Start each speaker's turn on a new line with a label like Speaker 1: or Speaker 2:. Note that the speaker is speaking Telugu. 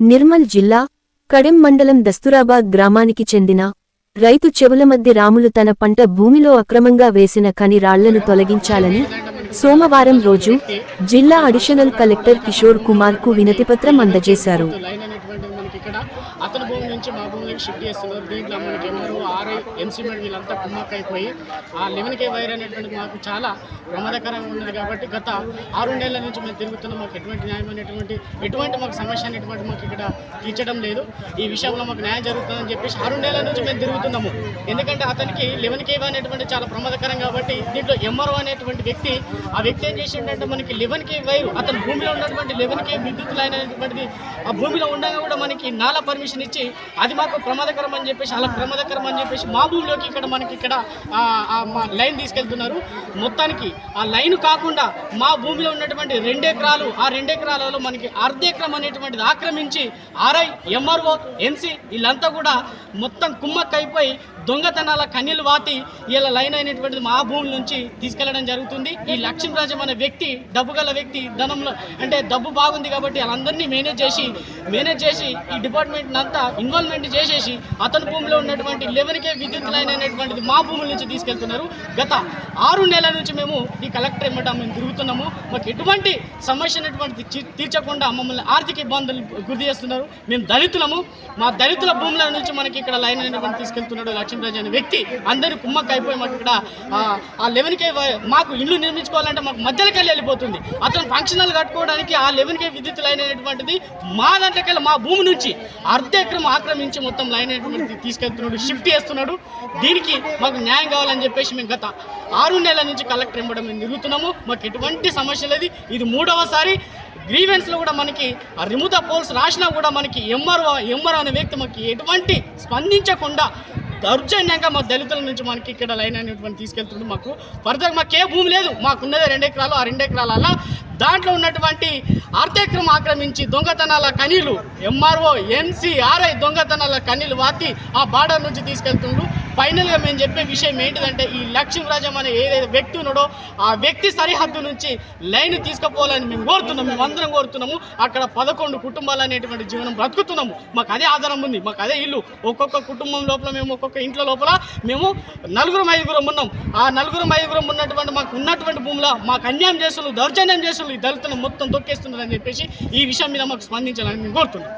Speaker 1: నిర్మల్ జిల్లా కడెం మండలం దస్తురాబాద్ గ్రామానికి చెందిన రైతు చెవుల మధ్య రాములు తన పంట భూమిలో అక్రమంగా వేసిన కని రాళ్ళను తొలగించాలని సోమవారం రోజు జిల్లా అడిషనల్ కలెక్టర్ కిషోర్ కుమార్కు వినతిపత్రం అందజేశారు.
Speaker 2: మనకి ఇక్కడ. అతని భూమి నుంచి మా భూమిలోకి షిఫ్ట్ చేస్తున్నారు. దీంట్లో మనకి ఎంఆర్ఓ ఆర్ఐ ఎంసీమెంట్ వీళ్ళంతా కుమ్మక్క అయిపోయి ఆ లెవెన్ కే వైర్ అనేటువంటి మాకు చాలా ప్రమాదకరంగా ఉన్నది కాబట్టి గత ఆరు నెలల నుంచి మేము తిరుగుతున్నాం. మాకు ఎటువంటి న్యాయం అనేటువంటి ఎటువంటి మాకు సమస్య అనేటువంటి మాకు ఇక్కడ తీర్చడం లేదు. ఈ విషయంలో మాకు న్యాయం జరుగుతుందని చెప్పేసి ఆరు నెలల నుంచి మేము తిరుగుతున్నాము. ఎందుకంటే అతనికి లెవెన్ కేవ్ అనేటువంటి చాలా ప్రమాదకరం కాబట్టి దీంట్లో ఎంఆర్ఓ అనేటువంటి వ్యక్తి ఆ వ్యక్తి ఏం చేసిండంటే మనకి లెవెన్ కే వైర్ అతని భూమిలో ఉన్నటువంటి లెవెన్ కే విద్యుత్ లైన్ అనేటువంటిది ఆ భూమిలో ఉండగా కూడా మనకి నాలా పర్మిషన్ ఇచ్చి అది మాకు ప్రమాదకరం అని చెప్పేసి అలా ప్రమాదకరం అని చెప్పేసి మా భూమిలోకి ఇక్కడ మనకి ఇక్కడ లైన్ తీసుకెళ్తున్నారు. మొత్తానికి ఆ లైన్ కాకుండా మా భూమిలో ఉన్నటువంటి రెండెకరాలు ఆ రెండెకరాలలో మనకి అర్ధెకరం అనేటువంటిది ఆక్రమించి ఆర్ఐ ఎంఆర్ఓ ఎన్సీ వీళ్ళంతా కూడా మొత్తం కుమ్మక్కైపోయి దొంగతనాల కన్నీళ్ళు వాతి వీళ్ళ లైన్ అయినటువంటిది మా భూమి నుంచి తీసుకెళ్ళడం జరుగుతుంది. ఈ లక్ష్మీరాజం అనే వ్యక్తి డబ్బు గల వ్యక్తి ధనంలో అంటే డబ్బు బాగుంది కాబట్టి వాళ్ళందరినీ మేనేజ్ చేసి మేనేజ్ చేసి ఈ డిపార్ట్మెంట్ అంతా ఇన్వాల్వ్మెంట్ చేసేసి అతని భూమిలో ఉన్నటువంటి లెవెన్ కే విద్యుత్ లైన్ అనేటువంటిది మా భూముల నుంచి తీసుకెళ్తున్నారు. గత ఆరు నెలల నుంచి మేము ఈ కలెక్టర్ ఎమ్మట మేము తిరుగుతున్నాము. మాకు ఎటువంటి సమస్య అనేటువంటిది తీ- తీర్చకుండా మమ్మల్ని ఆర్థిక ఇబ్బందులు గురి చేస్తున్నారు. మేము దళితులము. మా దళితుల భూముల నుంచి మనకి ఇక్కడ లైన్ అనేటువంటి తీసుకెళ్తున్నాడు లక్ష్మీరాజు అనే వ్యక్తి. అందరూ కుమ్మక్క అయిపోయి మాకు ఇక్కడ ఆ- లెవెన్కే మాకు ఇల్లు నిర్మించుకోవాలంటే మాకు మధ్యలోకి వెళ్ళిపోతుంది. అతను ఫంక్షనల్ కట్టుకోవడానికి ఆ లెవెన్కే విద్యుత్ లైన్ అనేటువంటిది మా దాంట్లోకి మా భూమి నుంచి అర్ధ అర్ధక్రమ ఆక్రమించి మొత్తం లైన్ అనేటువంటిది తీసుకెళ్తున్నాడు షిఫ్ట్ చేస్తున్నాడు. దీనికి మాకు న్యాయం కావాలని చెప్పేసి మేము గత ఆరు నెలల నుంచి కలెక్టర్ ఇవ్వడం మేము తిరుగుతున్నాము. మాకు ఎటువంటి సమస్య లేదు. ఇది మూడవసారి గ్రీవెన్స్లో కూడా మనకి ఆ రిముద పోల్స్ రాసినా కూడా మనకి ఎంఆర్ఓ ఎంఆర్ అనే వ్యక్తి మనకి ఎటువంటి స్పందించకుండా దౌర్జన్యంగా మా దళితుల నుంచి మనకి ఇక్కడ లైన్ అనేటువంటి తీసుకెళ్తుంది మాకు ఫర్దర్ మాకు ఏ భూమి లేదు. మాకున్నది రెండు ఎకరాలు ఆ రెండు ఎకరాల దాంట్లో ఉన్నటువంటి అర్ధెకరం ఆక్రమించి దొంగతనాల కనీలు ఎంఆర్ఓ ఎంసీఆర్ఐ దొంగతనాల కనీలు వాతి ఆ బార్డర్ నుంచి తీసుకెళ్తుండ్రు. ఫైనల్గా మేము చెప్పే విషయం ఏంటిదంటే ఈ లక్ష్మీరాజం అనే ఏదైతే వ్యక్తి ఉన్నాడో ఆ వ్యక్తి సరిహద్దు నుంచి లైన్ తీసుకుపోవాలని మేము కోరుతున్నాం మేము అందరం కోరుతున్నాము. అక్కడ పదకొండు కుటుంబాలు అనేటువంటి జీవనం బ్రతుకుతున్నాము. మాకు అదే ఆధారం ఉంది. మాకు అదే ఇల్లు. ఒక్కొక్క కుటుంబం లోపల మేము ఒక్కొక్క ఇంట్లో లోపల మేము నలుగురం ఐదుగురం ఉన్నాం. ఆ నలుగురం ఐదుగురం ఉన్నటువంటి మాకు ఉన్నటువంటి భూమిలో మాకు అన్యాయం చేస్తున్నారు దౌర్జన్యం చేస్తున్నారు. ఈ దళితులను మొత్తం తొక్కేస్తున్నారు అని చెప్పేసి ఈ విషయం మీద మాకు స్పందించాలని మేము కోరుతున్నాం.